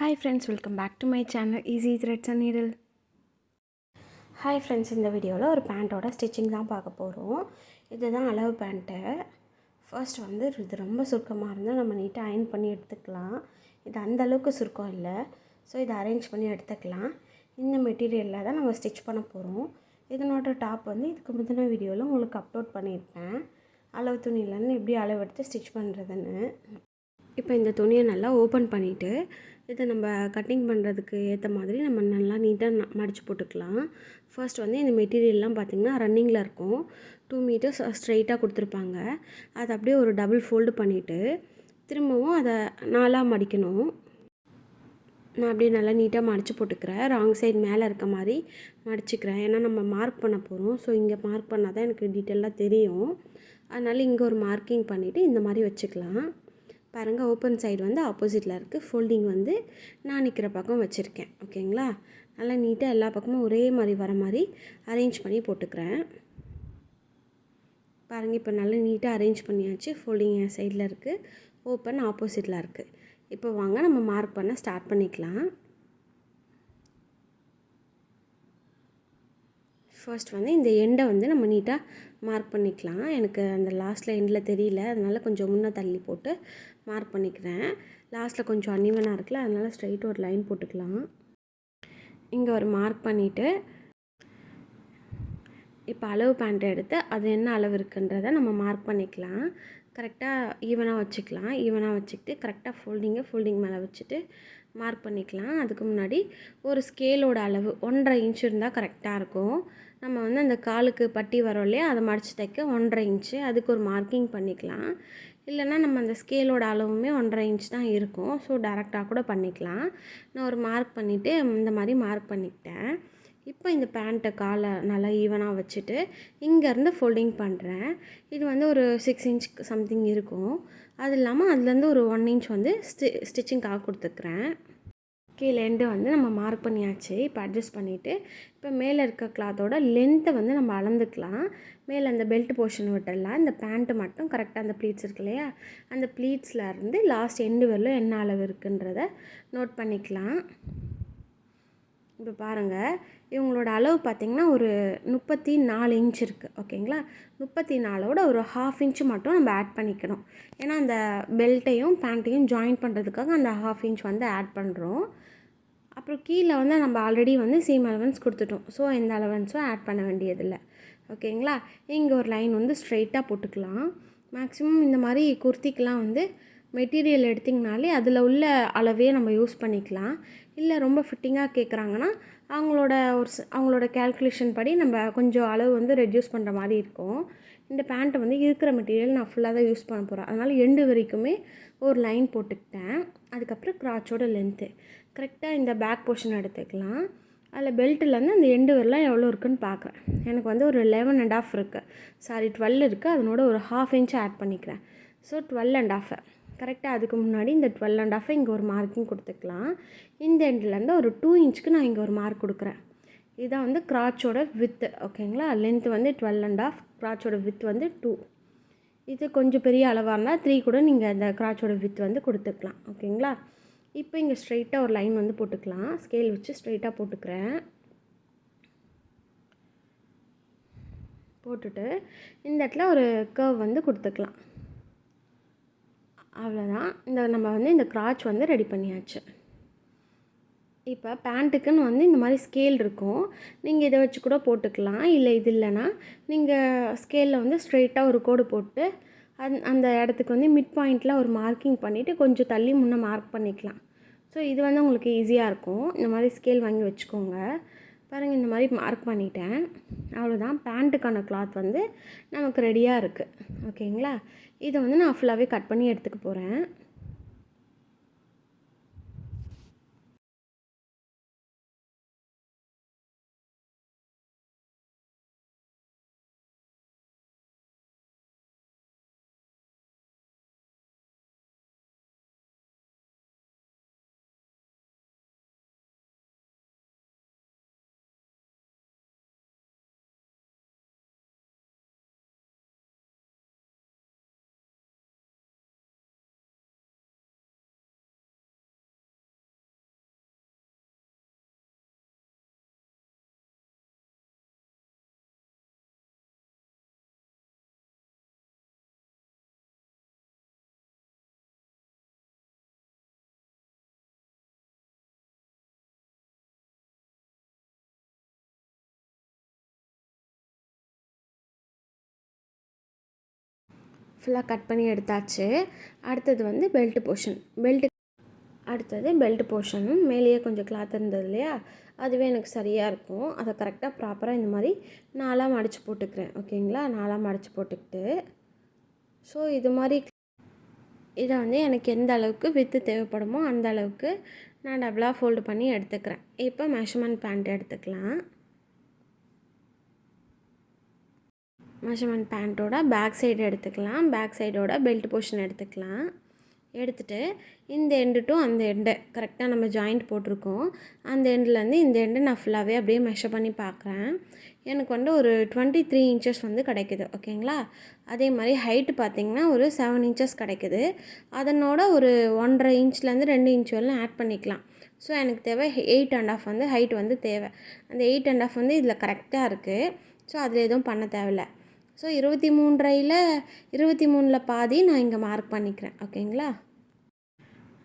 Hi friends welcome back to my channel easy threads and needle hi friends இந்த வீடியோவில் ஒரு பேண்ட்டோட stitching தான் பார்க்க போகிறோம் இதுதான் அளவு பேண்ட்டு ஃபர்ஸ்ட் வந்து இது ரொம்ப சுருக்கமாக இருந்தால் நம்ம நீட்டாக அயன் பண்ணி எடுத்துக்கலாம். இது அந்த அளவுக்கு சுருக்கம் இல்லை. ஸோ இதை அரேஞ்ச் பண்ணி எடுத்துக்கலாம். இந்த மெட்டீரியலில் தான் நம்ம ஸ்டிச் பண்ண போகிறோம் இதனோட டாப் வந்து இதுக்கு முந்தின வீடியோவில் உங்களுக்கு அப்லோட் பண்ணியிருப்பேன். அளவு துணியிலேருந்து எப்படி அளவு எடுத்து ஸ்டிச் பண்ணுறதுன்னு இப்போ இந்த துணியை நல்லா ஓப்பன் பண்ணிவிட்டு இதை நம்ம கட்டிங் பண்ணுறதுக்கு ஏற்ற மாதிரி நம்ம நல்லா நீட்டாக மடித்து போட்டுக்கலாம். ஃபர்ஸ்ட் வந்து இந்த மெட்டீரியல்லாம் பார்த்திங்கன்னா ரன்னிங்கில் இருக்கும். டூ மீட்டர்ஸ் ஸ்ட்ரைட்டாக கொடுத்துருப்பாங்க. அதை அப்படியே ஒரு டபுள் ஃபோல்டு பண்ணிவிட்டு திரும்பவும் அதை நாலாக மடிக்கணும். நான் அப்படியே நல்லா நீட்டாக மடித்து போட்டுக்கிறேன். ராங் சைடு மேலே இருக்க மாதிரி மடிச்சுக்கிறேன். ஏன்னா நம்ம மார்க் பண்ண போகிறோம் ஸோ இங்கே மார்க் பண்ணால் தான் எனக்கு டீட்டெயிலாக தெரியும். அதனால் இங்கே ஒரு மார்க்கிங் பண்ணிவிட்டு இந்த மாதிரி வச்சுக்கலாம். பாருங்கள் ஓப்பன் சைடு வந்து ஆப்போசிட்டில் இருக்குது ஃபோல்டிங் வந்து நான் நிற்கிற பக்கம் வச்சுருக்கேன். ஓகேங்களா? நல்லா நீட்டாக எல்லா பக்கமும் ஒரே மாதிரி வர மாதிரி அரேஞ்ச் பண்ணி போட்டுக்கிறேன். பாருங்கள் இப்போ நல்லா நீட்டாக அரேஞ்ச் பண்ணியாச்சு. ஃபோல்டிங் என் சைடில் இருக்குது ஓப்பன் ஆப்போசிட்டில் இருக்குது இப்போ வாங்க நம்ம மார்க் பண்ண ஸ்டார்ட் பண்ணிக்கலாம். ஃபர்ஸ்ட் வந்து இந்த எண்டை வந்து நம்ம நீட்டாக மார்க் பண்ணிக்கலாம். எனக்கு அந்த லாஸ்ட்டில் எண்டில் தெரியல. அதனால் கொஞ்சம் முன்னே தள்ளி போட்டு மார்க் பண்ணிக்கிறேன். லாஸ்ட்டில் கொஞ்சம் அன்னிவனாக இருக்குல்ல அதனால் ஸ்ட்ரைட் ஒரு லைன் போட்டுக்கலாம். இங்கே ஒரு மார்க் பண்ணிவிட்டு இப்போ அளவு பேண்ட் எடுத்து அது என்ன அளவு இருக்குன்றதை நம்ம மார்க் பண்ணிக்கலாம். கரெக்டாக ஈவனாக வச்சுக்கலாம். ஈவனாக வச்சுக்கிட்டு கரெக்டாக ஃபோல்டிங்கை ஃபோல்டிங் மேலே வச்சுட்டு மார்க் பண்ணிக்கலாம். அதுக்கு முன்னாடி ஒரு ஸ்கேலோட அளவு ஒன்றரை இன்ச் இருந்தால் கரெக்டாக இருக்கும். நம்ம வந்து அந்த காலுக்கு பட்டி வரோம் இல்லையா? அதை மடித்து தைக்க ஒன்றரை இன்ச்சு. அதுக்கு ஒரு மார்க்கிங் பண்ணிக்கலாம். இல்லைனா நம்ம அந்த ஸ்கேலோட அளவுமே ஒன்றரை இன்ச் தான் இருக்கும். ஸோ டேரெக்டாக கூட பண்ணிக்கலாம். நான் ஒரு மார்க் பண்ணிவிட்டு இந்த மாதிரி மார்க் பண்ணிக்கிட்டேன். இப்போ இந்த பேண்ட்டை காலை நல்லா ஈவனாக வச்சுட்டு இங்கேருந்து ஃபோல்டிங் பண்ணுறேன் இது வந்து ஒரு சிக்ஸ் இன்ச் சம்திங் இருக்கும். அது இல்லாமல் அதுலேருந்து ஒரு ஒன் இன்ச் வந்து ஸ்டி ஸ்டிச்சிங்காக கொடுத்துக்கிறேன். கீழே எண்டு வந்து நம்ம மார்க் பண்ணியாச்சு. இப்போ அட்ஜஸ்ட் பண்ணிவிட்டு இப்போ மேலே இருக்க கிளாத்தோட லென்த்தை வந்து நம்ம அளந்துக்கலாம். மேலே அந்த பெல்ட் போர்ஷன் விட்டுடலாம். இந்த பேண்ட்டு மட்டும் கரெக்டாக அந்த ப்ளீட்ஸ் இருக்கு இல்லையா? அந்த ப்ளீட்ஸில் இருந்து லாஸ்ட் எண்டு வரலும் என்ன அளவு இருக்குன்றத நோட் பண்ணிக்கலாம். இப்போ பாருங்கள் இவங்களோட அளவு பார்த்திங்கன்னா ஒரு முப்பத்தி நாலு இன்ச் இருக்குது ஓகேங்களா முப்பத்தி நாலோட ஒரு ஹாஃப் இன்ச்சு மட்டும் நம்ம ஆட் பண்ணிக்கணும். ஏன்னா அந்த பெல்ட்டையும் பேண்ட்டையும் ஜாயின் பண்ணுறதுக்காக அந்த ஹாஃப் இன்ச் வந்து ஆட் பண்ணுறோம் அப்புறம் கீழே வந்து நம்ம ஆல்ரெடி வந்து சேம் அலவன்ஸ் கொடுத்துட்டோம். ஸோ எந்த அலவன்ஸும் ஆட் பண்ண வேண்டியதில்லை. ஓகேங்களா? இங்கே ஒரு லைன் வந்து ஸ்ட்ரைட்டாக போட்டுக்கலாம். மேக்ஸிமம் இந்த மாதிரி குர்த்திக்கெலாம் வந்து மெட்டீரியல் எடுத்திங்கனாலே அதில் உள்ள அளவே நம்ம யூஸ் பண்ணிக்கலாம். இல்லை ரொம்ப ஃபிட்டிங்காக கேட்குறாங்கன்னா அவங்களோட ஒரு அவங்களோட கேல்குலேஷன் படி நம்ம கொஞ்சம் அளவு வந்து ரெடியூஸ் பண்ணுற மாதிரி இருக்கும். இந்த பேண்ட்டை வந்து இருக்கிற மெட்டீரியல் நான் ஃபுல்லாக தான் யூஸ் பண்ண போகிறேன் அதனால் எண்டு வரைக்குமே ஒரு லைன் போட்டுக்கிட்டேன். அதுக்கப்புறம் க்ராச்சோட லென்த்து கரெக்டாக இந்த பேக் போர்ஷன் எடுத்துக்கலாம். அதில் பெல்ட்டிலேருந்து அந்த எண்டு வரலாம் எவ்வளோ இருக்குன்னு பார்க்குறேன். எனக்கு வந்து ஒரு லெவன் அண்ட் ஆஃப் இருக்குது சாரி டுவெல் இருக்குது அதனோட ஒரு ஹாஃப் இன்ச் ஆட் பண்ணிக்கிறேன். ஸோ டுவெல் அண்ட் ஆஃப் கரெக்டாக அதுக்கு முன்னாடி இந்த டுவெல் அண்ட் ஆஃபை இங்கே ஒரு மார்க்கிங் கொடுத்துக்கலாம். இந்த எண்ட்லேருந்து ஒரு டூ இன்ச்சுக்கு நான் இங்கே ஒரு மார்க் கொடுக்குறேன். இதுதான் வந்து க்ராச்சோட வித்து ஓகேங்களா லென்த் வந்து டுவெல் அண்ட் ஆஃப் க்ராச்சோட வித் வந்து டூ இது கொஞ்சம் பெரிய அளவாக இருந்தால் த்ரீ கூட நீங்கள் அந்த க்ராச்சோட வித் வந்து கொடுத்துக்கலாம். ஓகேங்களா இப்போ இங்கே ஸ்ட்ரைட்டாக ஒரு லைன் வந்து போட்டுக்கலாம். ஸ்கேல் வச்சு ஸ்ட்ரைட்டாக போட்டுக்கிறேன். போட்டுட்டு இந்த இடத்துல ஒரு கர்வ் வந்து கொடுத்துக்கலாம். அவ்வளோதான் இந்த நம்ம வந்து இந்த கிராச் வந்து ரெடி பண்ணியாச்சு. இப்போ பேண்ட்டுக்குன்னு வந்து இந்த மாதிரி ஸ்கேல் இருக்கும். நீங்கள் இதை வச்சு கூட போட்டுக்கலாம். இல்லை இது இல்லைன்னா நீங்கள் ஸ்கேலில் வந்து ஸ்ட்ரெயிட்டாக ஒரு கோடு போட்டு அந் அந்த இடத்துக்கு வந்து மிட் பாயிண்டில் ஒரு மார்க்கிங் பண்ணிவிட்டு கொஞ்சம் தள்ளி முன்னே மார்க் பண்ணிக்கலாம். ஸோ இது வந்து உங்களுக்கு ஈஸியாக இருக்கும். இந்த மாதிரி ஸ்கேல் வாங்கி வச்சுக்கோங்க. பாருங்கள் இந்த மாதிரி மார்க் பண்ணிட்டேன். அவ்வளோதான் பேண்ட்டுக்கான கிளாத் வந்து நமக்கு ரெடியாக இருக்குது ஓகேங்களா இதை வந்து நான் ஃபுல்லாகவே கட் பண்ணி எடுத்துக்க போகிறேன் ஃபுல்லாக கட் பண்ணி எடுத்தாச்சு. அடுத்தது வந்து பெல்ட் போர்ஷன் பெல்ட்டு அடுத்தது பெல்ட் போர்ஷன் மேலேயே கொஞ்சம் கிளாத் இருந்தது இல்லையா? அதுவே எனக்கு சரியாக இருக்கும். அதை கரெக்டாக ப்ராப்பராக இந்த மாதிரி நாலாம் அடித்து போட்டுக்கிறேன். ஓகேங்களா? நாலாம் அடித்து போட்டுக்கிட்டு. ஸோ இது மாதிரி இதை வந்து எனக்கு எந்த அளவுக்கு வித்து தேவைப்படுமோ அந்த அளவுக்கு நான் டபுளாக ஃபோல்டு பண்ணி எடுத்துக்கிறேன். இப்போ மெஷர்மெண்ட் பேண்ட் எடுத்துக்கலாம். மெஷர்மெண்ட் பேண்ட்டோட பேக் சைடு எடுத்துக்கலாம். பேக் சைடோட பெல்ட் போர்ஷன் எடுத்துக்கலாம். எடுத்துகிட்டு இந்த எண்டு டு அந்த எண்டு கரெக்டாக நம்ம ஜாயிண்ட் போட்டிருக்கோம். அந்த எண்ட்லேருந்து இந்த எண்டு நான் ஃபுல்லாகவே அப்படியே மெஷர் பண்ணி பார்க்குறேன். எனக்கு வந்து ஒரு டுவெண்ட்டி த்ரீ இன்ச்சஸ் வந்து கிடைக்குது ஓகேங்களா? அதே மாதிரி ஹைட்டு பார்த்திங்கன்னா ஒரு செவன் இன்ச்சஸ் கிடைக்குது. அதனோட ஒரு ஒன்றரை இன்ச்லேருந்து ரெண்டு இன்ச் வரலாம் ஆட் பண்ணிக்கலாம். ஸோ எனக்கு தேவை எயிட் அண்ட் ஆஃப் வந்து ஹைட் வந்து தேவை. அந்த எயிட் அண்ட் ஆஃப் வந்து இதில் கரெக்டாக இருக்குது ஸோ அதில் எதுவும் பண்ண தேவையில்ல. ஸோ இருபத்தி மூன்றையில் இருபத்தி மூணில் பாதி நான் இங்கே மார்க் பண்ணிக்கிறேன். ஓகேங்களா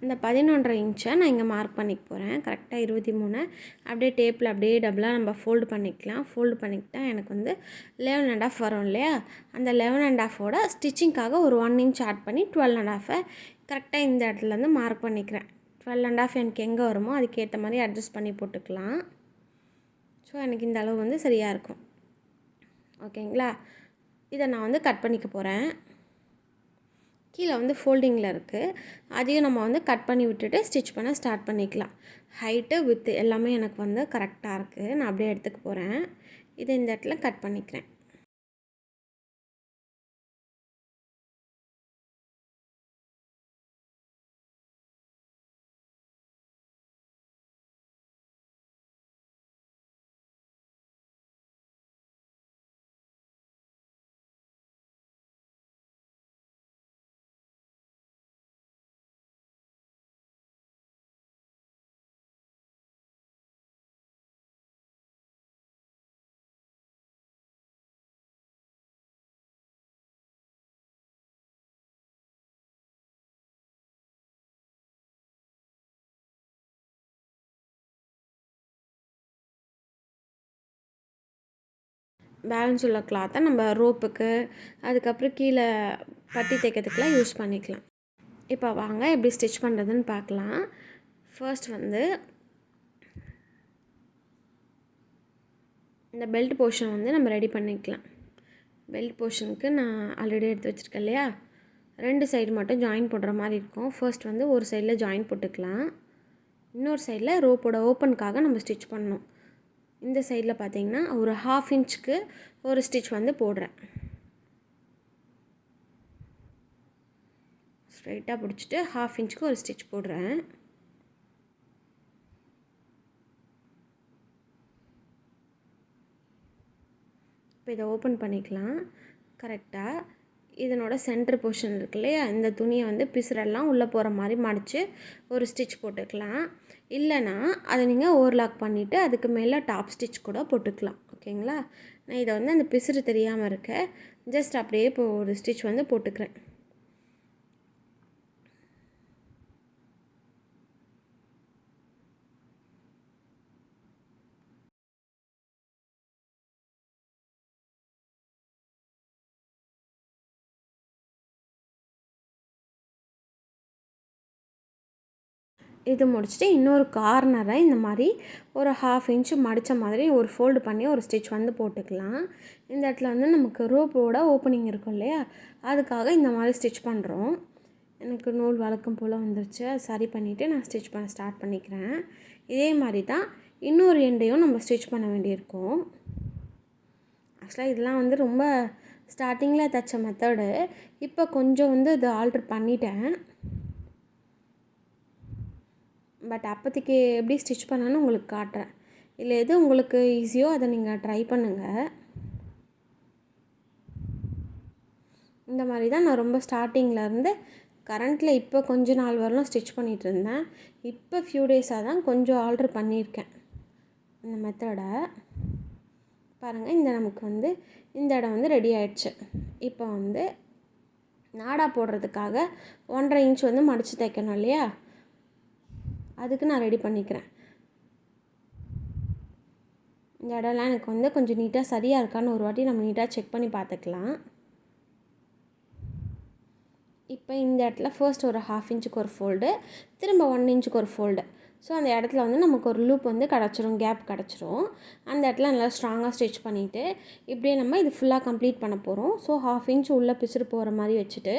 இந்த பதினொன்றரை இன்ச்சை நான் இங்கே மார்க் பண்ணிக்க போகிறேன் கரெக்டாக இருபத்தி மூணு. அப்படியே டேப்பில் அப்படியே டபுளாக நம்ம ஃபோல்டு பண்ணிக்கலாம். ஃபோல்டு பண்ணிக்கிட்டா எனக்கு வந்து லெவன் அண்ட் ஆஃப் வரும் இல்லையா? அந்த லெவன் அண்ட் ஆஃபோட ஸ்டிச்சிங்க்காக ஒரு ஒன் இன்ச் ஆட் பண்ணி டுவெல் அண்ட் ஆஃபை கரெக்டாக இந்த இடத்துலேருந்து மார்க் பண்ணிக்கிறேன். டுவெல் அண்ட் ஆஃப் எனக்கு எங்கே வருமோ அதுக்கேற்ற மாதிரி அட்ஜஸ்ட் பண்ணி போட்டுக்கலாம். ஸோ எனக்கு இந்த அளவு வந்து சரியாக இருக்கும். ஓகேங்களா இதை நான் வந்து கட் பண்ணிக்க போகிறேன் கீழே வந்து ஃபோல்டிங்கில் இருக்குது அதையும் நம்ம வந்து கட் பண்ணி விட்டுட்டு ஸ்டிச் பண்ண ஸ்டார்ட் பண்ணிக்கலாம். ஹைட்டு வித்து எல்லாமே எனக்கு வந்து கரெக்டாக இருக்குது நான் அப்படியே எடுத்துக்க போகிறேன் இதை இந்த இடத்துல கட் பண்ணிக்கிறேன். பேலன்ஸ் உள்ள கிளாத்தை நம்ம ரோப்புக்கு அதுக்கப்புறம் கீழே பட்டி தைக்கிறதுக்குலாம் யூஸ் பண்ணிக்கலாம். இப்போ வாங்க எப்படி ஸ்டிச் பண்ணுறதுன்னு பார்க்கலாம். ஃபர்ஸ்ட் வந்து இந்த பெல்ட் போர்ஷன் வந்து நம்ம ரெடி பண்ணிக்கலாம். பெல்ட் போர்ஷனுக்கு நான் ஆல்ரெடி எடுத்து வச்சுருக்கேன் இல்லையா? ரெண்டு சைடு மட்டும் ஜாயின் போடுற மாதிரி இருக்கும். ஃபர்ஸ்ட் வந்து ஒரு சைடில் ஜாயின் போட்டுக்கலாம். இன்னொரு சைடில் ரோப்போட ஓப்பனுக்காக நம்ம ஸ்டிச் பண்ணணும். இந்த சைடில் பார்த்தீங்கன்னா ஒரு ஹாஃப் இன்ச்சுக்கு ஒரு ஸ்டிச் வந்து போடுறேன். ஸ்ட்ரைட்டாக பிடிச்சிட்டு ஹாஃப் இன்ச்சுக்கு ஒரு ஸ்டிச் போடுறேன். இப்போ இதை ஓப்பன் பண்ணிக்கலாம். கரெக்டாக இதனோட சென்டர் போர்ஷன் இருக்கு இல்லையா? இந்த துணியை வந்து பிசுரெல்லாம் உள்ளே போகிற மாதிரி மடித்து ஒரு ஸ்டிச் போட்டுக்கலாம். இல்லைனா அதை நீங்கள் ஓவர்லாக் பண்ணிவிட்டு அதுக்கு மேலே டாப் ஸ்டிச் கூட போட்டுக்கலாம். ஓகேங்களா? நான் இதை வந்து அந்த பிசுறு தெரியாமல் இருக்க ஜஸ்ட் அப்படியே இப்போ ஒரு ஸ்டிச் வந்து போட்டுக்கிறேன். இது முடிச்சுட்டு இன்னொரு கார்னரை இந்த மாதிரி ஒரு ஹாஃப் இன்ச்சு மடித்த மாதிரி ஒரு ஃபோல்டு பண்ணி ஒரு ஸ்டிச் வந்து போட்டுக்கலாம். இந்த இடத்துல வந்து நமக்கு ரோப்போட ஓப்பனிங் இருக்கும் இல்லையா? அதுக்காக இந்த மாதிரி ஸ்டிச் பண்ணுறோம் எனக்கு நூல் வழக்கம் போல் வந்துருச்சு. அது சரி பண்ணிவிட்டு நான் ஸ்டிச் பண்ண ஸ்டார்ட் பண்ணிக்கிறேன். இதே மாதிரி தான் இன்னொரு எண்டையும் நம்ம ஸ்டிச் பண்ண வேண்டியிருக்கும். ஆக்சுவலாக இதெல்லாம் வந்து ரொம்ப ஸ்டார்டிங்கில் தைச்ச மெத்தடு இப்போ கொஞ்சம் வந்து இது ஆல்ட்ரு பண்ணிட்டேன். பட் அப்போதைக்கு எப்படி ஸ்டிச் பண்ணணும்னு உங்களுக்கு காட்டுறேன். இல்லை எது உங்களுக்கு ஈஸியோ அதை நீங்கள் ட்ரை பண்ணுங்கள் இந்த மாதிரி தான் நான் ரொம்ப ஸ்டார்டிங்கிலேருந்து கரண்ட்டில் இப்போ கொஞ்ச நாள் வரலாம் ஸ்டிச் பண்ணிகிட்டு இருந்தேன். இப்போ ஃபியூ டேஸாக தான் கொஞ்சம் ஆர்டர் பண்ணியிருக்கேன். இந்த மெத்தடை பாருங்கள் இந்த நமக்கு வந்து இந்த இடம் வந்து ரெடி ஆயிடுச்சு. இப்போ வந்து நாடா போடுறதுக்காக ஒன்றரை இன்ச் வந்து மடித்து தைக்கணும் இல்லையா? அதுக்கு நான் ரெடி பண்ணிக்கிறேன். இந்த இடம்லாம் எனக்கு வந்து கொஞ்சம் நீட்டாக சரியாக இருக்கான்னு ஒரு வாட்டி நம்ம நீட்டாக செக் பண்ணி பார்த்துக்கலாம். இப்போ இந்த இடத்துல ஃபர்ஸ்ட் ஒரு ஹாஃப் இன்ச்சுக்கு ஒரு ஃபோல்டு திரும்ப ஒன் இன்ச்சுக்கு ஒரு ஃபோல்டு ஸோ அந்த இடத்துல வந்து நமக்கு ஒரு லூப் வந்து கிடச்சிரும் கேப் கிடச்சிரும். அந்த இடத்துல நல்லா ஸ்ட்ராங்காக ஸ்டிச் பண்ணிவிட்டு இப்படியே நம்ம இது ஃபுல்லாக கம்ப்ளீட் பண்ண போகிறோம் ஸோ ஹாஃப் இன்ச் உள்ளே பிசுறு போகிற மாதிரி வச்சுட்டு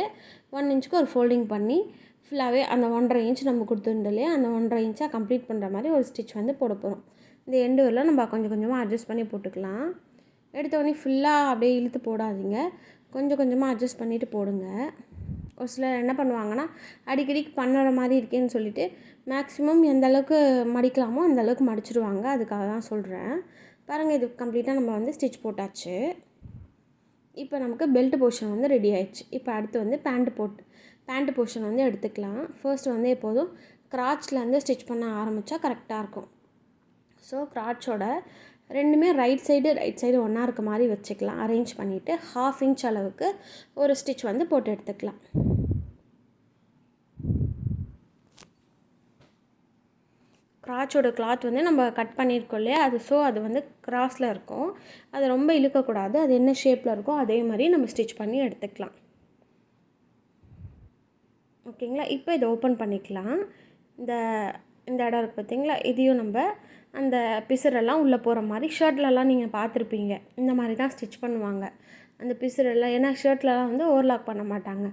ஒன் இன்ச்சுக்கு ஒரு ஃபோல்டிங் பண்ணி ஃபுல்லாகவே அந்த ஒன்றரை இன்ச் நம்ம கொடுத்துருந்தோம் இல்லையா? அந்த ஒன்றரை இன்ச்சாக கம்ப்ளீட் பண்ணுற மாதிரி ஒரு ஸ்டிச் வந்து போட போகிறோம் இந்த எண்டு வரலாம் நம்ம கொஞ்சம் கொஞ்சமாக அட்ஜஸ்ட் பண்ணி போட்டுக்கலாம். எடுத்தவொடனே ஃபுல்லாக அப்படியே இழுத்து போடாதீங்க. கொஞ்சம் கொஞ்சமாக அட்ஜஸ்ட் பண்ணிவிட்டு போடுங்க. ஒரு சிலர் என்ன பண்ணுவாங்கன்னா அடிக்கடிக்கு பண்ணுற மாதிரி இருக்கேன்னு சொல்லிட்டு மேக்ஸிமம் எந்த அளவுக்கு மடிக்கலாமோ அந்த அளவுக்கு மடிச்சிடுவாங்க அதுக்காக தான் சொல்கிறேன் பாருங்கள் இது கம்ப்ளீட்டாக நம்ம வந்து ஸ்டிச் போட்டாச்சு. இப்போ நமக்கு பெல்ட் போர்ஷன் வந்து ரெடி ஆயிடுச்சு. இப்போ அடுத்து வந்து பேண்ட் போட்டு பேண்ட் போர்ஷன் வந்து எடுத்துக்கலாம். ஃபர்ஸ்ட் வந்து எப்போதும் கிராச்லேருந்து ஸ்டிச் பண்ண ஆரம்பித்தா கரெக்டாக இருக்கும். ஸோ கிராச்சோட ரெண்டுமே ரைட் சைடு ரைட் சைடு ஒன்றா இருக்க மாதிரி வச்சுக்கலாம். அரேஞ்ச் பண்ணிவிட்டு ஹாஃப் இன்ச் அளவுக்கு ஒரு ஸ்டிச் வந்து போட்டு எடுத்துக்கலாம். கிராச்சோட கிளாத் வந்து நம்ம கட் பண்ணியிருக்கோம் இல்லையா? அது ஸோ அது வந்து கிராஸில் இருக்கும். அது ரொம்ப இழுக்கக்கூடாது. அது என்ன ஷேப்பில் இருக்கோ அதே மாதிரி நம்ம ஸ்டிச் பண்ணி எடுத்துக்கலாம். ஓகேங்களா? இப்போ இதை ஓப்பன் பண்ணிக்கலாம். இந்த இந்த இடம் இருக்குது பார்த்தீங்களா? இதையும் நம்ம அந்த பிசுரெல்லாம் உள்ளே போகிற மாதிரி ஷர்ட்லலாம் நீங்கள் பார்த்துருப்பீங்க. இந்த மாதிரி தான் ஸ்டிச் பண்ணுவாங்க. அந்த பிசுரெல்லாம் ஏன்னா ஷர்ட்லலாம் வந்து ஓவர்லாக் பண்ண மாட்டாங்க.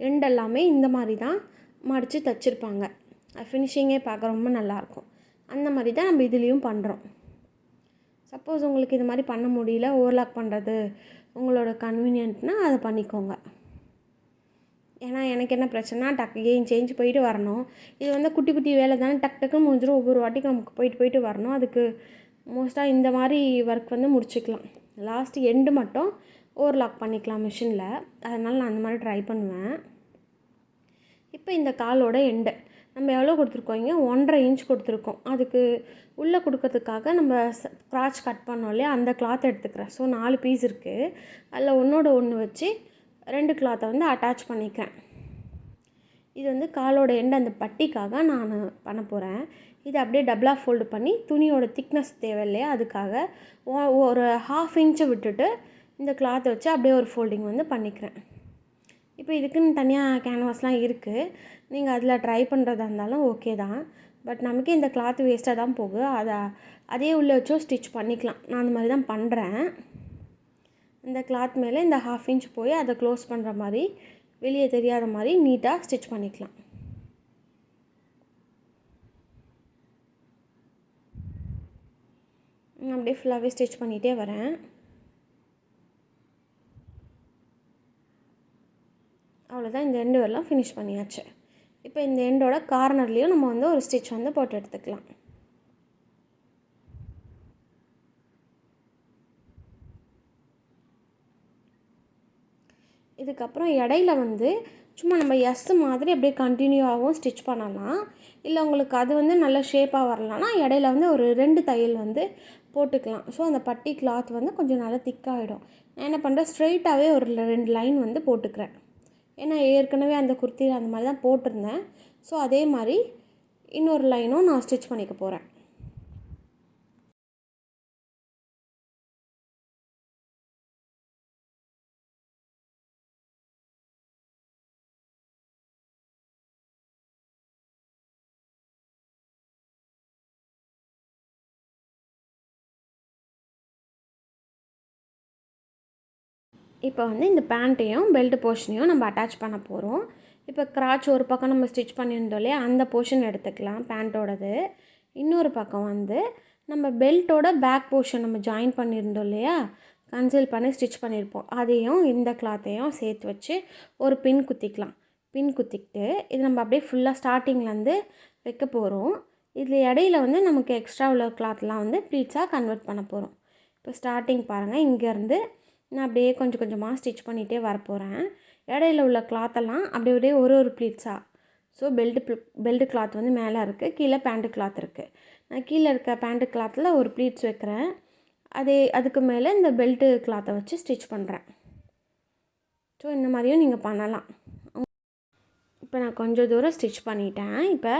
எண்ட் எல்லாமே இந்த மாதிரி தான் மடித்து தைச்சிருப்பாங்க. ஃபினிஷிங்கே பார்க்க ரொம்ப நல்லாயிருக்கும். அந்த மாதிரி தான் நம்ம இதுலேயும் பண்ணுறோம் சப்போஸ் உங்களுக்கு இது மாதிரி பண்ண முடியல ஓவர்லாக் பண்ணுறது உங்களோட கன்வீனியன்ட்னால் அதை பண்ணிக்கோங்க. ஏன்னா எனக்கு என்ன பிரச்சனை டக்கு ஏன் சேஞ்ச் போயிட்டு வரணும். இது வந்து குட்டி குட்டி வேலை தானே. டக் டக்குன்னு முடிஞ்சிடும் ஒவ்வொரு வாட்டிக்கு நமக்கு போயிட்டு போயிட்டு வரணும். அதுக்கு மோஸ்ட்டாக இந்த மாதிரி ஒர்க் வந்து முடிச்சுக்கலாம். லாஸ்ட்டு எண்டு மட்டும் ஓவர் லாக் பண்ணிக்கலாம் மிஷினில் அதனால் நான் அந்த மாதிரி ட்ரை பண்ணுவேன். இப்போ இந்த காலோட எண்டு நம்ம எவ்வளோ கொடுத்துருக்கோம் இங்கே ஒன்றரை இன்ச் கொடுத்துருக்கோம். அதுக்கு உள்ளே கொடுக்கறதுக்காக நம்ம க்ராச் கட் பண்ணோம் இல்லையா? அந்த கிளாத் எடுத்துக்கிறேன். ஸோ நாலு பீஸ் இருக்குது அதில் ஒன்றோட ஒன்று வச்சு ரெண்டு கிளாத்தை வந்து அட்டாச் பண்ணிக்கிறேன். இது வந்து காலோட எண்ட் அந்த பட்டிக்காக நான் பண்ண போகிறேன் இது அப்படியே டபுளாக ஃபோல்டு பண்ணி துணியோட திக்னஸ் தேவை இல்லையா அதுக்காக ஒரு ஹாஃப் இன்ச்சை விட்டுட்டு இந்த கிளாத்தை வச்சு அப்படியே ஒரு ஃபோல்டிங் வந்து பண்ணிக்கிறேன். இப்போ இதுக்குன்னு தனியாக கேன்வாஸ்லாம் இருக்குது நீங்கள் அதில் ட்ரை பண்ணுறதா இருந்தாலும் ஓகே தான். பட் நமக்கு இந்த கிளாத் வேஸ்ட்டாக தான் போகுது. அதை அதே உள்ளே வச்சும் ஸ்டிச் பண்ணிக்கலாம். நான் அந்த மாதிரி தான் பண்ணுறேன் இந்த கிளாத் மேலே இந்த ஹாஃப் இன்ச் போய் அதை க்ளோஸ் பண்ணுற மாதிரி வெளியே தெரியாத மாதிரி நீட்டாக ஸ்டிச் பண்ணிக்கலாம். அப்படியே ஃபுல்லாகவே ஸ்டிச் பண்ணிகிட்டே வரேன். அவ்வளோதான் இந்த எண்டு வரலாம் ஃபினிஷ் பண்ணியாச்சு. இப்போ இந்த எண்டோட கார்னர்லேயும் நம்ம வந்து ஒரு ஸ்டிச் வந்து போட்டு எடுத்துக்கலாம். இதுக்கப்புறம் இடையில வந்து சும்மா நம்ம எஸ் மாதிரி அப்படியே கண்டினியூவாகவும் ஸ்டிச் பண்ணலாம். இல்லை உங்களுக்கு அது வந்து நல்ல ஷேப்பாக வரலன்னா இடையில வந்து ஒரு ரெண்டு தையல் வந்து போட்டுக்கலாம். ஸோ அந்த பட்டி கிளாத் வந்து கொஞ்சம் நல்லா திக்காகிடும் நான் என்ன பண்ணுறேன் ஸ்ட்ரைட்டாகவே ஒரு ரெண்டு லைன் வந்து போட்டுக்கிறேன். ஏன்னா ஏற்கனவே அந்த குர்த்தியில் அந்த மாதிரி தான் போட்டிருந்தேன். ஸோ அதே மாதிரி இன்னொரு லைனும் நான் ஸ்டிச் பண்ணிக்க போகிறேன் இப்போ வந்து இந்த பேண்ட்டையும் பெல்ட் போர்ஷனையும் நம்ம அட்டாச் பண்ண போகிறோம் இப்போ கிராச் ஒரு பக்கம் நம்ம ஸ்டிச் பண்ணியிருந்தோம் இல்லையா? அந்த போர்ஷன் எடுத்துக்கலாம் பேண்ட்டோடது. இன்னொரு பக்கம் வந்து நம்ம பெல்ட்டோட பேக் போர்ஷன் நம்ம ஜாயின் பண்ணியிருந்தோம் இல்லையா? கன்சில் பண்ணி ஸ்டிச் பண்ணியிருப்போம். அதையும் இந்த கிளாத்தையும் சேர்த்து வச்சு ஒரு பின் குத்திக்கலாம். பின் குத்திக்கிட்டு இது நம்ம அப்படியே ஃபுல்லாக ஸ்டார்டிங்லேருந்து வைக்க போகிறோம் இதில் இடையில வந்து நமக்கு எக்ஸ்ட்ரா உள்ள கிளாத்லாம் வந்து ப்ளீட்ஸாக கன்வெர்ட் பண்ண போகிறோம் இப்போ ஸ்டார்டிங் பாருங்கள் இங்கேருந்து நான் அப்படியே கொஞ்சம் கொஞ்சமாக ஸ்டிச் பண்ணிகிட்டே வரப்போகிறேன் இடையில உள்ள கிளாத்தெல்லாம் அப்படியே அப்படியே ஒரு ஒரு ப்ளீட்ஸாக ஸோ பெல்ட்டு பெல்ட் கிளாத் வந்து மேலே இருக்குது கீழே பேண்ட்டு கிளாத் இருக்குது நான் கீழே இருக்க பேண்ட்டு கிளாத்தில் ஒரு ப்ளீட்ஸ் வைக்கிறேன். அதே அதுக்கு மேலே இந்த பெல்ட்டு கிளாத்தை வச்சு ஸ்டிச் பண்ணுறேன் ஸோ இந்த மாதிரியும் நீங்கள் பண்ணலாம். இப்போ நான் கொஞ்சம் தூரம் ஸ்டிச் பண்ணிட்டேன். இப்போ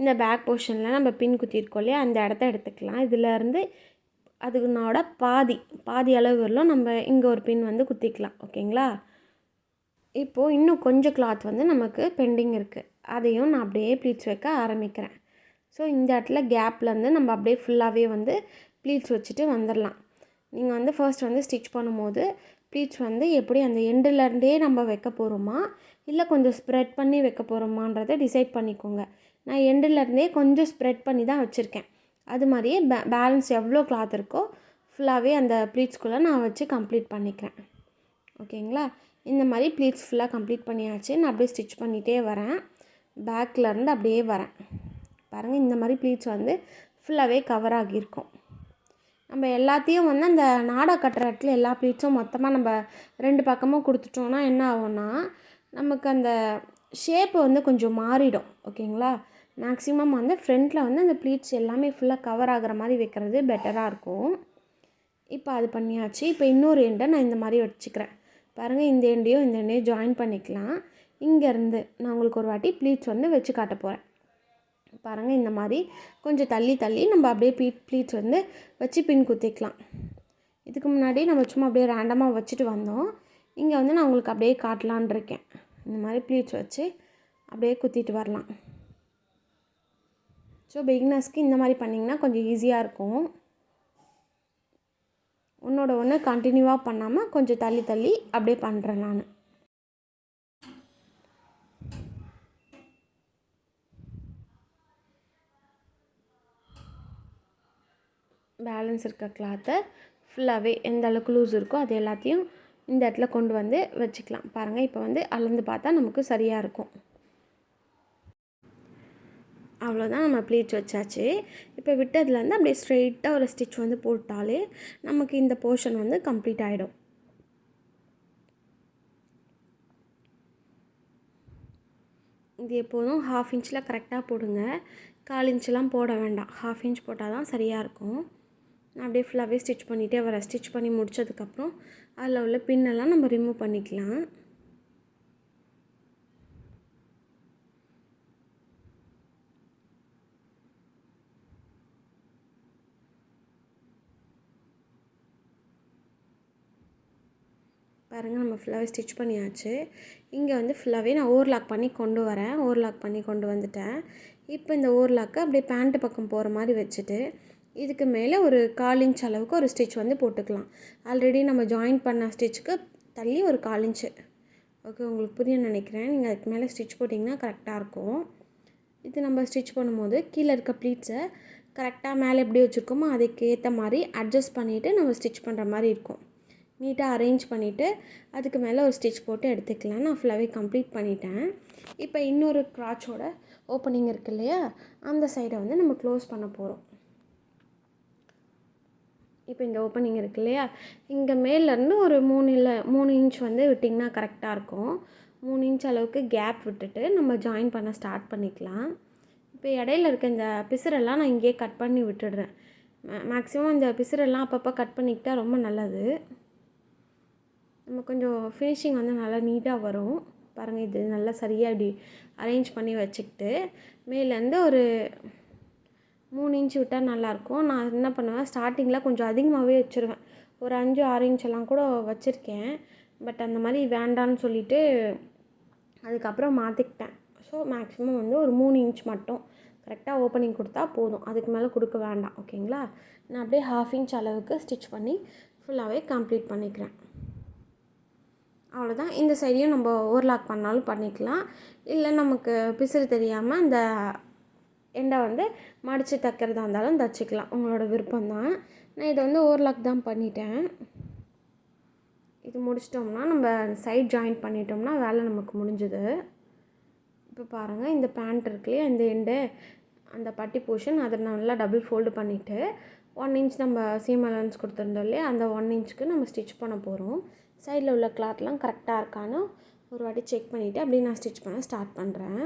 இந்த பேக் போர்ஷனில் நம்ம பின் குத்திருக்கோம் இல்லையா அந்த இடத்த எடுத்துக்கலாம். இதிலேருந்து அதுனோட பாதி பாதி அளவு வரலும் நம்ம இங்கே ஒரு பின் வந்து குத்திக்கலாம் ஓகேங்களா? இப்போது இன்னும் கொஞ்சம் கிளாத் வந்து நமக்கு பெண்டிங் இருக்குது அதையும் நான் அப்படியே ப்ளீட்ஸ் வைக்க ஆரம்பிக்கிறேன். ஸோ இந்த இடத்துல கேப்லேருந்து நம்ம அப்படியே ஃபுல்லாகவே வந்து ப்ளீட்ஸ் வச்சுட்டு வந்துடலாம் நீங்கள் வந்து ஃபர்ஸ்ட் வந்து ஸ்டிச் பண்ணும்போது ப்ளீட்ஸ் வந்து எப்படி அந்த எண்டுலேருந்தே நம்ம வைக்க போகிறோமா இல்லை கொஞ்சம் ஸ்ப்ரெட் பண்ணி வைக்க போகிறோமான்றதை டிசைட் பண்ணிக்கோங்க. நான் எண்டுலேருந்தே கொஞ்சம் ஸ்ப்ரெட் பண்ணி தான் வச்சுருக்கேன். அது மாதிரியே பே பேலன்ஸ் எவ்வளோ கிளாத் இருக்கோ ஃபுல்லாகவே அந்த ப்ளீட்ஸ்குள்ளே நான் வச்சு கம்ப்ளீட் பண்ணிக்கிறேன். ஓகேங்களா? இந்த மாதிரி ப்ளீட்ஸ் ஃபுல்லாக கம்ப்ளீட் பண்ணியாச்சு. நான் அப்படியே ஸ்டிச் பண்ணிகிட்டே வரேன். பேக்லேருந்து அப்படியே வரேன். பாருங்கள் இந்த மாதிரி ப்ளீட்ஸ் வந்து ஃபுல்லாகவே கவர் ஆகியிருக்கும். நம்ம எல்லாத்தையும் வந்து அந்த நாடா கட்டுற இடத்துல எல்லா ப்ளீட்ஸும் மொத்தமாக நம்ம ரெண்டு பக்கமும் கொடுத்துட்டோன்னா என்ன ஆகும்னா நமக்கு அந்த ஷேப்பு வந்து கொஞ்சம் மாறிடும். ஓகேங்களா? மேக்ஸிமம் வந்து ஃப்ரண்ட்டில் வந்து அந்த ப்ளீட்ஸ் எல்லாமே ஃபுல்லாக கவர் ஆகிற மாதிரி வைக்கிறது பெட்டராக இருக்கும். இப்போ அது பண்ணியாச்சு. இப்போ இன்னொரு எண்டை நான் இந்த மாதிரி வச்சுக்கிறேன். பாருங்கள் இந்த எண்டையும் இந்த எண்டையும் ஜாயின் பண்ணிக்கலாம். இங்கேருந்து நான் உங்களுக்கு ஒரு வாட்டி ப்ளீட்ஸ் வந்து வச்சு காட்ட போகிறேன் பாருங்கள் இந்த மாதிரி கொஞ்சம் தள்ளி தள்ளி நம்ம அப்படியே ப்ளீட் ப்ளீட்ஸ் வந்து வச்சு பின் குத்திக்கலாம். இதுக்கு முன்னாடி நம்ம சும்மா அப்படியே ரேண்டமாக வச்சுட்டு வந்தோம். இங்கே வந்து நான் உங்களுக்கு அப்படியே காட்டலான் இருக்கேன். இந்த மாதிரி ப்ளீட்ஸ் வச்சு அப்படியே குத்திட்டு வரலாம். ஸோ பிகினர்ஸ்க்கு இந்த மாதிரி பண்ணிங்கன்னா கொஞ்சம் ஈஸியாக இருக்கும். ஒன்றோட ஒன்று கண்டினியூவாக பண்ணாமல் கொஞ்சம் தள்ளி தள்ளி அப்படியே பண்ணுறேன் நான். பேலன்ஸ் இருக்க கிளாத்தை ஃபுல்லாகவே எந்த அளவுக்கு லூஸ் இருக்கோ அது எல்லாத்தையும் இந்த இடத்துல கொண்டு வந்து வச்சுக்கலாம். பாருங்கள் இப்போ வந்து அளந்து பார்த்தா நமக்கு சரியாக இருக்கும். அவ்வளோதான் நம்ம ப்ளீட்ஸ் வச்சாச்சு. இப்போ விட்டதுலேருந்து அப்படியே ஸ்ட்ரெயிட்டாக ஒரு ஸ்டிச் வந்து போட்டாலே நமக்கு இந்த போர்ஷன் வந்து கம்ப்ளீட் ஆகிடும் இது எப்போதும் ஹாஃப் இன்ச்சில் கரெக்டாக போடுங்க. கால் இன்ச்செலாம் போட வேண்டாம். ஹாஃப் இன்ச் போட்டால் தான் சரியாக இருக்கும். நான் அப்படியே ஃபுல்லாகவே ஸ்டிச் பண்ணிகிட்டே வரேன் ஸ்டிச் பண்ணி முடித்ததுக்கப்புறம் அதில் உள்ள பின்னெல்லாம் நம்ம ரிமூவ் பண்ணிக்கலாம். பாருங்கள் நம்ம ஃபுல்லாகவே ஸ்டிச் பண்ணியாச்சு. இங்கே வந்து ஃபுல்லாகவே நான் ஓவர்லாக் பண்ணி கொண்டு வரேன். ஓவர்லாக் பண்ணி கொண்டு வந்துட்டேன். இப்போ இந்த ஓவர்லாக்கை அப்படியே பேண்ட்டு பக்கம் போகிற மாதிரி வச்சுட்டு இதுக்கு மேலே ஒரு கால் இன்ச் அளவுக்கு ஒரு ஸ்டிச் வந்து போட்டுக்கலாம். ஆல்ரெடி நம்ம ஜாயின் பண்ண ஸ்டிச்சுக்கு தள்ளி ஒரு கால் இன்ச்சு ஓகே உங்களுக்கு புரிய நினைக்கிறேன். நீங்கள் அதுக்கு மேலே ஸ்டிச் போட்டிங்கன்னா கரெக்டாக இருக்கும். இது நம்ம ஸ்டிச் பண்ணும்போது கீழே இருக்க ப்ளீட்ஸை கரெக்டாக மேலே எப்படி வச்சுருக்கோமோ அதுக்கு ஏற்ற மாதிரி அட்ஜஸ்ட் பண்ணிவிட்டு நம்ம ஸ்டிச் பண்ணுற மாதிரி இருக்கும். நீட்டாக அரேஞ்ச் பண்ணிவிட்டு அதுக்கு மேலே ஒரு ஸ்டிச் போட்டு எடுத்துக்கலாம். நான் ஃபுல்லாகவே கம்ப்ளீட் பண்ணிட்டேன். இப்போ இன்னொரு க்ராச்சோட ஓப்பனிங் இருக்கு இல்லையா? அந்த சைடை வந்து நம்ம க்ளோஸ் பண்ண போகிறோம் இப்போ இந்த ஓப்பனிங் இருக்கு இல்லையா? இங்கே மேலேருந்து ஒரு மூணு இல்லை மூணு இன்ச் வந்து விட்டிங்கன்னா கரெக்டாக இருக்கும். மூணு இன்ச் அளவுக்கு கேப் விட்டுட்டு நம்ம ஜாயின் பண்ண ஸ்டார்ட் பண்ணிக்கலாம். இப்போ இடையில இருக்க இந்த பிசுரெல்லாம் நான் இங்கேயே கட் பண்ணி விட்டுடுறேன். மேக்ஸிமம் இந்த பிசுரெல்லாம் அப்பப்போ கட் பண்ணிக்கிட்டால் ரொம்ப நல்லது. நம்ம கொஞ்சம் ஃபினிஷிங் வந்து நல்லா நீட்டாக வரும். பாருங்கள் இது நல்லா சரியாக இப்படி அரேஞ்ச் பண்ணி வச்சுக்கிட்டு மேலேருந்து ஒரு மூணு இன்ச்சு விட்டால் நல்லாயிருக்கும். நான் என்ன பண்ணுவேன் ஸ்டார்டிங்கில் கொஞ்சம் அதிகமாகவே வச்சுருவேன். ஒரு அஞ்சு ஆறு இன்ச்செல்லாம் கூட வச்சுருக்கேன். பட் அந்த மாதிரி வேண்டான்னு சொல்லிவிட்டு அதுக்கப்புறம் மாற்றிக்கிட்டேன் ஸோ மேக்ஸிமம் வந்து ஒரு மூணு இன்ச் மட்டும். கரெக்டாக ஓப்பனிங் கொடுத்தா போதும். அதுக்கு மேலே கொடுக்க வேண்டாம். ஓகேங்களா நான் அப்படியே ஹாஃப் இன்ச் அளவுக்கு ஸ்டிச் பண்ணி ஃபுல்லாகவே கம்ப்ளீட் பண்ணிக்கிறேன். அவ்வளோதான் இந்த சைடையும் நம்ம ஓவர்லாக் பண்ணாலும் பண்ணிக்கலாம். இல்லை நமக்கு பிசுறு தெரியாமல் அந்த எண்டை வந்து மடித்து தைக்கிறதா இருந்தாலும் தைச்சிக்கலாம். உங்களோட விருப்பம் தான் நான் இதை வந்து ஓவர்லாக் தான் பண்ணிட்டேன். இது முடிச்சிட்டோம்னா நம்ம சைட் ஜாயின் பண்ணிட்டோம்னா வேலை நமக்கு முடிஞ்சுது. இப்போ பாருங்கள் இந்த பேண்ட் இருக்குல்லையா இந்த எண்டு அந்த பட்டி போர்ஷன் அதை நல்லா டபுள் ஃபோல்டு பண்ணிவிட்டு ஒன் இன்ச் நம்ம சீம் அலவன்ஸ் கொடுத்துருந்தோம் இல்லையா அந்த ஒன் இன்ச்சுக்கு நம்ம ஸ்டிச் பண்ண போகிறோம் சைடில் உள்ள கிளாத்லாம் கரெக்டாக இருக்கான்னு ஒரு வாட்டி செக் பண்ணிவிட்டு அப்படியே நான் ஸ்டிச் பண்ண ஸ்டார்ட் பண்ணுறேன்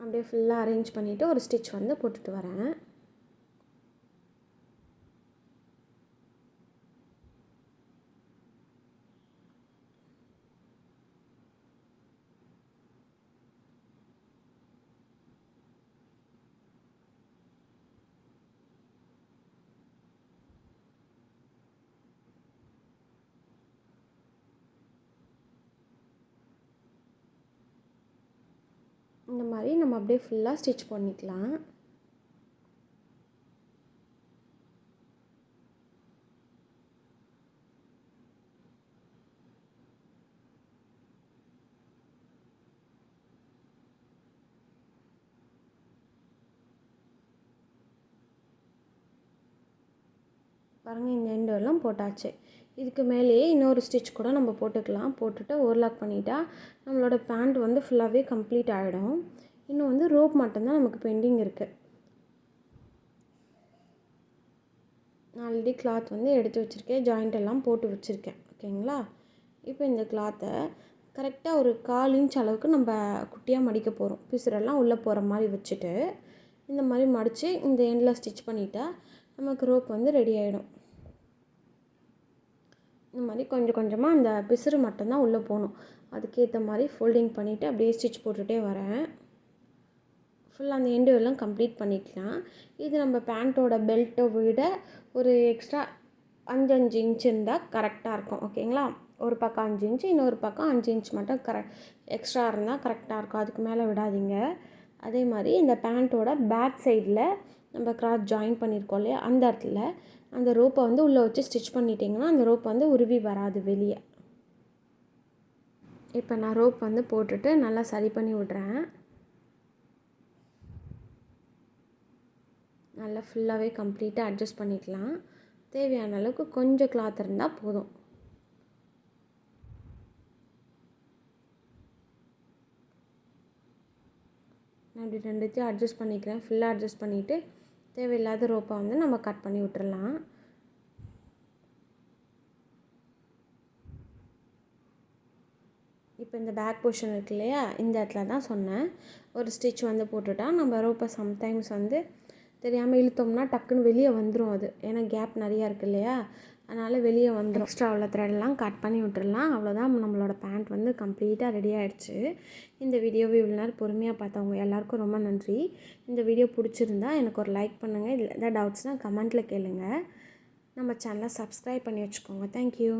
அப்படியே ஃபுல்லாக அரேஞ்ச் பண்ணிவிட்டு ஒரு ஸ்டிச் வந்து போட்டுட்டு வரேன். இந்த மாதிரி நம்ம அப்படியே ஃபுல்லாக ஸ்டிச் பண்ணிக்கலாம். பாருங்கள் இந்த எண்டு எல்லாம் போட்டாச்சு. இதுக்கு மேலேயே இன்னொரு ஸ்டிச் கூட நம்ம போட்டுக்கலாம். போட்டுட்டு ஓவர்லாக் பண்ணிட்டா நம்மளோட பேண்ட் வந்து ஃபுல்லாகவே கம்ப்ளீட் ஆகிடும் இன்னும் வந்து ரோப் மட்டும்தான் நமக்கு பெண்டிங் இருக்குது நான் ஆல்ரெடி கிளாத் வந்து எடுத்து வச்சுருக்கேன். ஜாயிண்ட் எல்லாம் போட்டு வச்சுருக்கேன். ஓகேங்களா இப்போ இந்த கிளாத்தை கரெக்டாக ஒரு கால் இன்ச் அளவுக்கு நம்ம குட்டியாக மடிக்க போகிறோம் பிசுரெல்லாம் உள்ளே போகிற மாதிரி வச்சுட்டு இந்த மாதிரி மடித்து இந்த எண்டில் ஸ்டிச் பண்ணிட்டா நமக்கு ரோப் வந்து ரெடி ஆகிடும் இந்த மாதிரி கொஞ்சம் கொஞ்சமாக அந்த பிசுறு மட்டும்தான் உள்ளே போகணும். அதுக்கேற்ற மாதிரி ஃபோல்டிங் பண்ணிவிட்டு அப்படியே ஸ்டிச் போட்டுகிட்டே வரேன். ஃபுல்லாக அந்த எண்டு எல்லாம் கம்ப்ளீட் பண்ணிக்கலாம். இது நம்ம பேண்ட்டோட பெல்ட்டை விட ஒரு எக்ஸ்ட்ரா அஞ்சு அஞ்சு இன்ச் இருந்தால் கரெக்டாக இருக்கும். ஓகேங்களா ஒரு பக்கம் அஞ்சு இன்ச்சு இன்னொரு பக்கம் அஞ்சு இன்ச் மட்டும் கரெக்ட் எக்ஸ்ட்ரா இருந்தால் கரெக்டாக இருக்கும். அதுக்கு மேலே விடாதீங்க. அதே மாதிரி இந்த பேண்ட்டோட பேக் சைடில் நம்ம கிராஸ் ஜாயின் பண்ணியிருக்கோம் இல்லையா? அந்த இடத்துல அந்த ரோப்பை வந்து உள்ளே வச்சு ஸ்டிச் பண்ணிட்டிங்கன்னா அந்த ரோப் வந்து உருவி வராது வெளியே. இப்போ நான் ரோப் வந்து போட்டுட்டு நல்லா சரி பண்ணி விட்றேன். நல்லா ஃபுல்லாகவே கம்ப்ளீட்டாக அட்ஜஸ்ட் பண்ணிக்கலாம். தேவையான அளவுக்கு கொஞ்சம் கிளாத் இருந்தால் போதும். நான் இப்படி ரெண்டுத்தையும் அட்ஜஸ்ட் பண்ணிக்கிறேன். ஃபுல்லாக அட்ஜஸ்ட் பண்ணிவிட்டு தேவையில்லாத ரோப்பை வந்து நம்ம கட் பண்ணி விட்டுறலாம். இப்போ இந்த பேக் போர்ஷன் இருக்கு இல்லையா? இந்த இடத்துல தான் சொன்னேன். ஒரு ஸ்டிச் வந்து போட்டுட்டா நம்ம ரோப்பை சம்டைம்ஸ் வந்து தெரியாமல் இழுத்தோம்னா டக்குன்னு வெளியே வந்துடும் அது. ஏன்னா கேப் நிறையா இருக்குது இல்லையா? அதனால் வெளியே வந்துடும் எக்ஸ்ட்ரா உள்ள த்ரெட்லாம் கட் பண்ணி விட்டுடலாம் அவ்வளோதான் நம்மளோட பேண்ட் வந்து கம்ப்ளீட்டாக ரெடி ஆகிடுச்சு இந்த வீடியோவை இவ்வளோ நேரம் பொறுமையாக பார்த்தவங்க எல்லாருக்கும் ரொம்ப நன்றி. இந்த வீடியோ பிடிச்சிருந்தா எனக்கு ஒரு லைக் பண்ணுங்கள் இல்லை எதாவது டவுட்ஸ்னால் கமெண்ட்டில் கேளுங்கள் நம்ம சேனலை சப்ஸ்கிரைப் பண்ணி வச்சுக்கோங்க. தேங்க்யூ